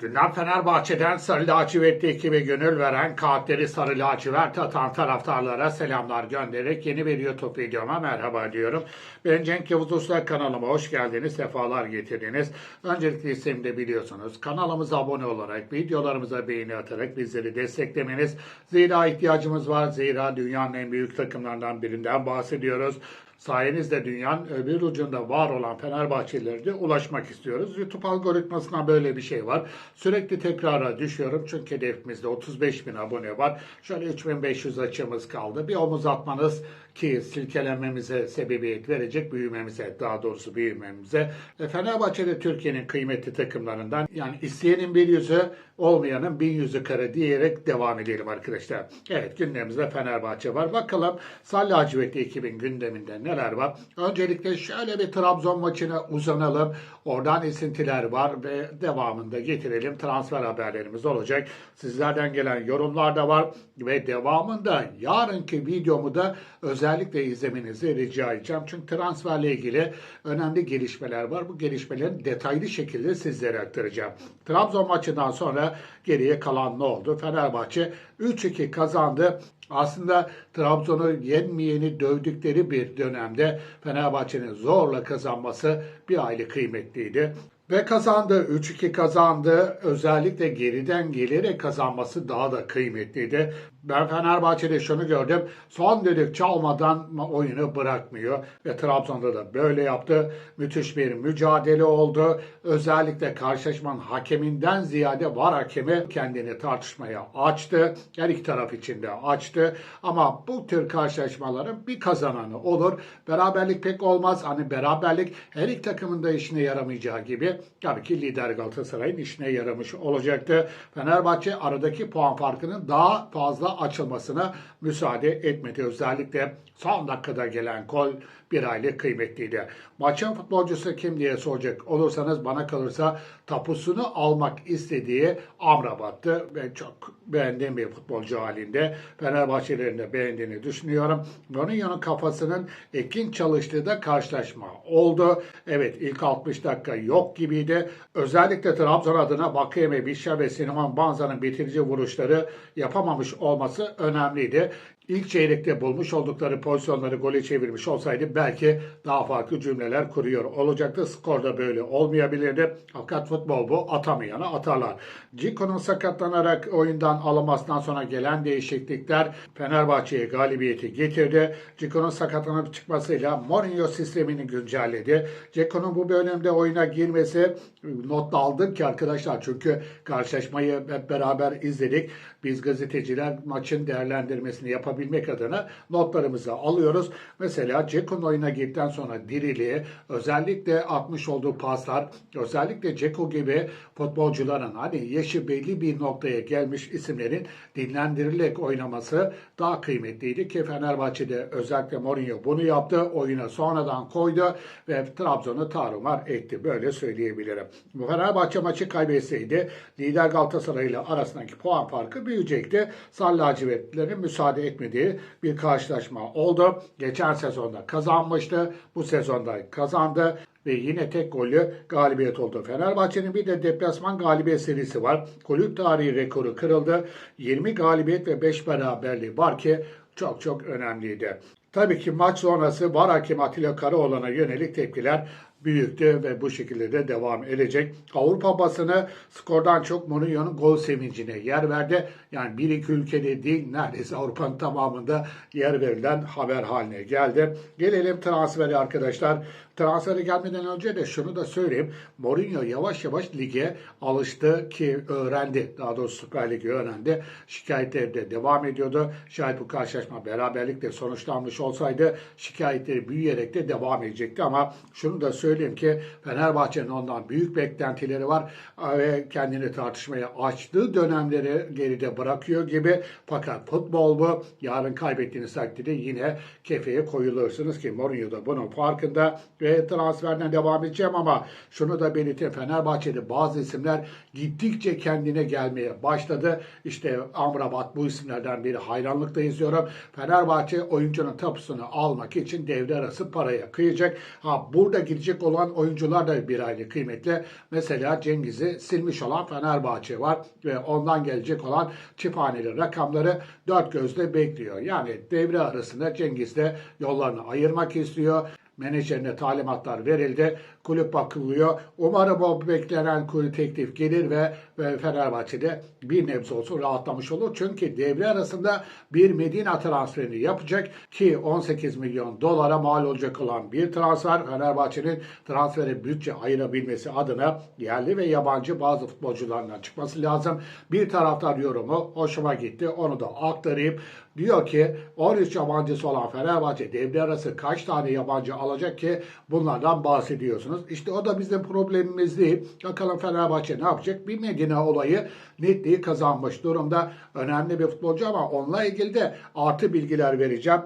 Dünden Fenerbahçe'den Sarı Lacivertli ekibe gönül veren kalpleri Sarı Lacivert atan taraftarlara selamlar göndererek yeni bir YouTube videoma merhaba diyorum. Ben Cenk Yavuz Usta kanalıma hoş geldiniz, sefalar getirdiniz. Öncelikle isim de biliyorsunuz. Kanalımıza abone olarak, videolarımıza beğeni atarak bizleri desteklemeniz. Zira ihtiyacımız var. Zira dünyanın en büyük takımlarından birinden bahsediyoruz. Sayenizde dünyanın öbür ucunda var olan Fenerbahçelilere de ulaşmak istiyoruz. YouTube algoritmasına böyle bir şey var. Sürekli tekrara düşüyorum çünkü hedefimizde 35 bin abone var. Şöyle 3500 açığımız kaldı. Bir omuz atmanız ki silkelenmemize sebebiyet verecek büyümemize daha doğrusu büyümemize. E, Fenerbahçe de Türkiye'nin kıymetli takımlarından yani isteyenin bir yüzü olmayanın bin yüzü kare diyerek devam edelim arkadaşlar. Evet gündemimizde Fenerbahçe var. Bakalım Salli Lacivertli ekibin gündeminde neler var? Öncelikle şöyle bir Trabzon maçına uzanalım. Oradan esintiler var ve devamında getirelim. Transfer haberlerimiz olacak. Sizlerden gelen yorumlar da var ve devamında yarınki videomu da özellikle izlemenizi rica edeceğim. Çünkü transferle ilgili önemli gelişmeler var. Bu gelişmelerin detaylı şekilde sizlere aktaracağım. Trabzon maçından sonra geriye kalan ne oldu? Fenerbahçe 3-2 kazandı. Aslında Trabzon'u yenmeyeni dövdükleri bir dönemde Fenerbahçe'nin zorla kazanması bir aile kıymetliydi. Ve kazandı. 3-2 kazandı. Özellikle geriden gelerek kazanması daha da kıymetliydi. Ben Fenerbahçe'de şunu gördüm. Son düdük çalmadan oyunu bırakmıyor. Ve Trabzon'da da böyle yaptı. Müthiş bir mücadele oldu. Özellikle karşılaşmanın hakeminden ziyade var hakemi kendini tartışmaya açtı. Her iki taraf için de açtı. Ama bu tür karşılaşmaların bir kazananı olur. Beraberlik pek olmaz. Hani beraberlik her iki takımın da işine yaramayacağı gibi tabii ki lider Galatasaray'ın işine yaramış olacaktı. Fenerbahçe aradaki puan farkının daha fazla açılmasına müsaade etmedi. Özellikle son dakikada gelen gol bir aylık kıymetliydi. Maçın futbolcusu kim diye soracak olursanız bana kalırsa tapusunu almak istediği Amrabat'tı. Ben çok beğendiğim bir futbolcu halinde. Fenerbahçelerin de beğendiğini düşünüyorum. Mourinho'nun kafasının ekin çalıştığı da karşılaşma oldu. Evet ilk 60 dakika yok gibiydi. Özellikle Trabzon adına Bakayeme, Bişa ve Sineman Banza'nın bitirici vuruşları yapamamış olması önemliydi. İlk çeyrekte bulmuş oldukları pozisyonları gole çevirmiş olsaydı belki daha farklı cümleler kuruyor olacaktı. Skorda böyle olmayabilirdi. Fakat futbol bu. Atamayana atarlar. Cico'nun sakatlanarak oyundan alınmasından sonra gelen değişiklikler Fenerbahçe'ye galibiyeti getirdi. Cico'nun sakatlanıp çıkmasıyla Mourinho sistemini güncelledi. Cico'nun bu bölümde oyuna girmesi not aldım ki arkadaşlar çünkü karşılaşmayı hep beraber izledik. Biz gazeteciler maçın değerlendirmesini yapabilmek adına notlarımızı alıyoruz. Mesela Ceko'nun oyuna girdikten sonra diriliği, özellikle atmış olduğu paslar, özellikle Ceko gibi futbolcuların hani yaşı belli bir noktaya gelmiş isimlerin dinlendirilerek oynaması daha kıymetliydi ki Fenerbahçe'de özellikle Mourinho bunu yaptı. Oyuna sonradan koydu ve Trabzon'u tarumar etti. Böyle söyleyebilirim. Bu Fenerbahçe maçı kaybetseydi lider Galatasaray ile arasındaki puan farkı büyüyecekti. Sarı müsaade etmediği bir karşılaşma oldu. Geçen sezonda kazanmıştı. Bu sezonda kazandı ve yine tek gollü galibiyet oldu. Fenerbahçe'nin bir de deplasman galibiyet serisi var. Kulüp tarihi rekoru kırıldı. 20 galibiyet ve 5 beraberliği var ki çok çok önemliydi. Tabii ki maç sonrası var hakem Atilla Karaoğlan'a yönelik tepkiler büyüktü ve bu şekilde de devam edecek. Avrupa basını skordan çok Mourinho'nun gol sevincine yer verdi. Yani bir iki ülkede değil neredeyse Avrupa'nın tamamında yer verilen haber haline geldi. Gelelim transferi arkadaşlar. Transferi gelmeden önce de şunu da söyleyeyim. Mourinho yavaş yavaş lige alıştı ki öğrendi. Daha doğrusu Süper Lig'i öğrendi. Şikayetleri de devam ediyordu. Şayet bu karşılaşma beraberlikle sonuçlanmış olsaydı şikayetleri büyüyerek de devam edecekti ama şunu da söyleyeyim ki Fenerbahçe'nin ondan büyük beklentileri var ve kendini tartışmaya açtığı dönemleri geride bırakıyor gibi. Fakat futbol bu. Yarın kaybettiğiniz takdirde yine kefeye koyulursunuz ki Mourinho da bunun farkında ve ve transferden devam edeceğim ama şunu da belirteyim. Fenerbahçe'de bazı isimler gittikçe kendine gelmeye başladı. İşte Amrabat bu isimlerden biri. Hayranlıkla izliyorum. Fenerbahçe oyuncunun tapusunu almak için devre arası paraya kıyacak. Ha burada gidecek olan oyuncular da bir aile kıymetli. Mesela Cengiz'i silmiş olan Fenerbahçe var ve ondan gelecek olan çifthaneli rakamları dört gözle bekliyor. Yani devre arasında Cengiz de yollarını ayırmak istiyor. Menajerine talimatlar verildi. Kulüp bakılıyor. Umarım o beklenen teklif gelir ve, ve Fenerbahçe'de bir nebze olsun rahatlamış olur. Çünkü devre arasında bir Medina transferini yapacak ki 18 milyon dolara mal olacak olan bir transfer. Fenerbahçe'nin transfere bütçe ayırabilmesi adına yerli ve yabancı bazı futbolcularından çıkması lazım. Bir taraftar yorumu hoşuma gitti. Onu da aktarayım. Diyor ki 13 yabancısı olan Fenerbahçe devre arası kaç tane yabancı alacak ki bunlardan bahsediyorsunuz. İşte o da bizim problemimiz değil. Bakalım Fenerbahçe ne yapacak? Bir Medine olayı netliği kazanmış durumda. Önemli bir futbolcu ama onunla ilgili de artı bilgiler vereceğim.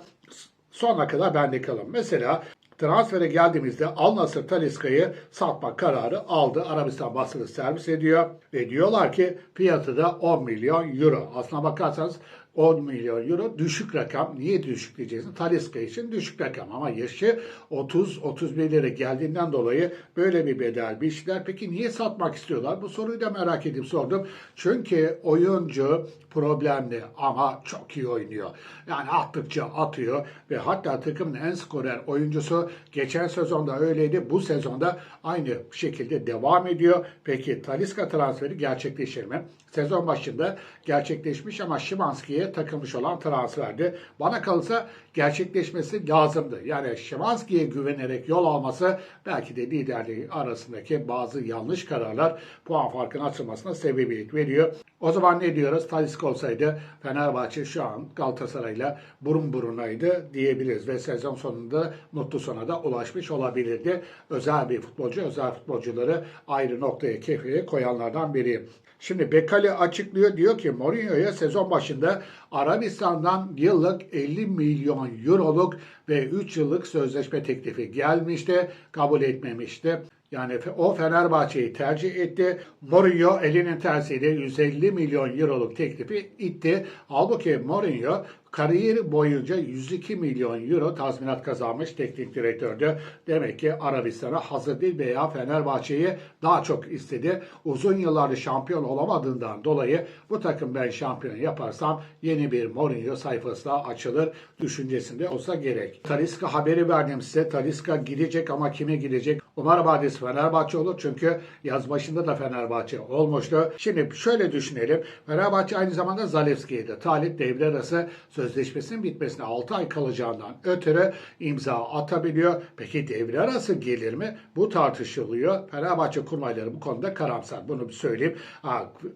Sonuna kadar bende kalın. Mesela transfere geldiğimizde Al Nassr Taliska'yı satma kararı aldı. Arabistan basını servis ediyor ve diyorlar ki fiyatı da 10 milyon euro. Aslına bakarsanız 10 milyon euro düşük rakam. Niye düşük diyeceksin? Taliska için düşük rakam ama yaşı 30-31'lere geldiğinden dolayı böyle bir bedel bir işler. Peki niye satmak istiyorlar? Bu soruyu da merak edip sordum. Çünkü oyuncu problemli ama çok iyi oynuyor. Yani attıkça atıyor ve hatta takımın en skorer oyuncusu geçen sezonda öyleydi. Bu sezonda aynı şekilde devam ediyor. Peki Taliska transferi gerçekleşir mi? Sezon başında gerçekleşmiş ama Şimanski'ye takılmış olan transferdi. Bana kalırsa gerçekleşmesi lazımdı. Yani Şimanski'ye güvenerek yol alması belki de liderliği arasındaki bazı yanlış kararlar puan farkının açılmasına sebebiyet veriyor. O zaman ne diyoruz? Taliska olsaydı Fenerbahçe şu an Galatasaray'la burun burunaydı diyebiliriz ve sezon sonunda mutlu sona da ulaşmış olabilirdi. Özel bir futbolcu, özel futbolcuları ayrı noktaya kefeye koyanlardan biri. Şimdi Bekali açıklıyor diyor ki Mourinho'ya sezon başında Arabistan'dan yıllık 50 milyon euroluk ve 3 yıllık sözleşme teklifi gelmişti. Kabul etmemişti. Yani o Fenerbahçe'yi tercih etti. Mourinho elinin tersiyle 150 milyon euroluk teklifi itti. Halbuki Mourinho kariyeri boyunca 102 milyon euro tazminat kazanmış teknik direktördü. Demek ki Arabistan'a hazır değil veya Fenerbahçe'yi daha çok istedi. Uzun yıllardır şampiyon olamadığından dolayı bu takım ben şampiyon yaparsam yeni bir Mourinho sayfası daha açılır düşüncesinde olsa gerek. Taliska haberi verdim size. Taliska gidecek ama kime gidecek? Umarım adresi Fenerbahçe olur çünkü yaz başında da Fenerbahçe olmuştu. Şimdi şöyle düşünelim. Fenerbahçe aynı zamanda Zalewski'ye de talip devre arası sözleşmesinin bitmesine 6 ay kalacağından ötürü imza atabiliyor. Peki devre arası gelir mi? Bu tartışılıyor. Fenerbahçe kurmayları bu konuda karamsar. Bunu bir söyleyeyim.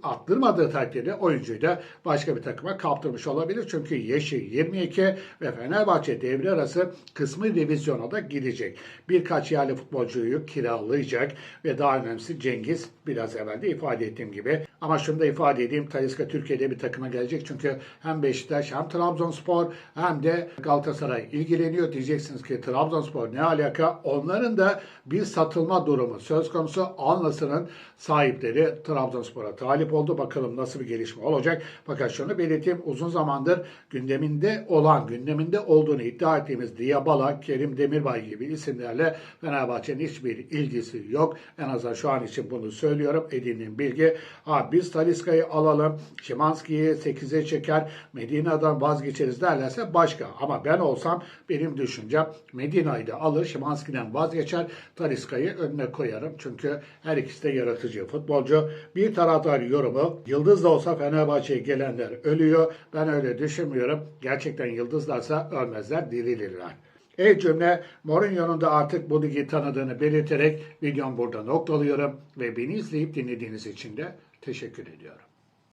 Attırmadığı takdirde oyuncuyu da başka bir takıma kaptırmış olabilir. Çünkü yaşı 22 ve Fenerbahçe devre arası kısmı revizyona da gidecek. Birkaç yerli futbolcuyu kiralayacak ve daha önemlisi Cengiz biraz evvel de ifade ettiğim gibi. Ama şunu da ifade edeyim. Taliska Türkiye'de bir takıma gelecek. Çünkü hem Beşiktaş hem Trabzonspor hem de Galatasaray ilgileniyor. Diyeceksiniz ki Trabzonspor ne alaka? Onların da bir satılma durumu söz konusu. Al Nassr'ın sahipleri Trabzonspor'a talip oldu. Bakalım nasıl bir gelişme olacak. Fakat şunu belirteyim. Uzun zamandır gündeminde olan, gündeminde olduğunu iddia ettiğimiz Diyabala, Kerim Demirbay gibi isimlerle Fenerbahçe'nin hiçbir ilgisi yok. En azından şu an için bunu söylüyorum. Edindiğim bilgi. Biz Taliska'yı alalım. Şimanski'yi 8'e çeker. Medina'dan vazgeçeriz derlerse başka. Ama ben olsam benim düşüncem Medina'yı da alır. Şimanski'den vazgeçer. Taliska'yı önüne koyarım. Çünkü her ikisi de yaratıcı futbolcu. Bir taraftar yorumu Yıldız da olsa Fenerbahçe'ye gelenler ölüyor. Ben öyle düşünmüyorum. Gerçekten yıldızlarsa ölmezler, dirilirler. El cümle Mourinho'nun da artık bu ligi tanıdığını belirterek videomu burada noktalıyorum ve beni izleyip dinlediğiniz için de teşekkür ediyorum.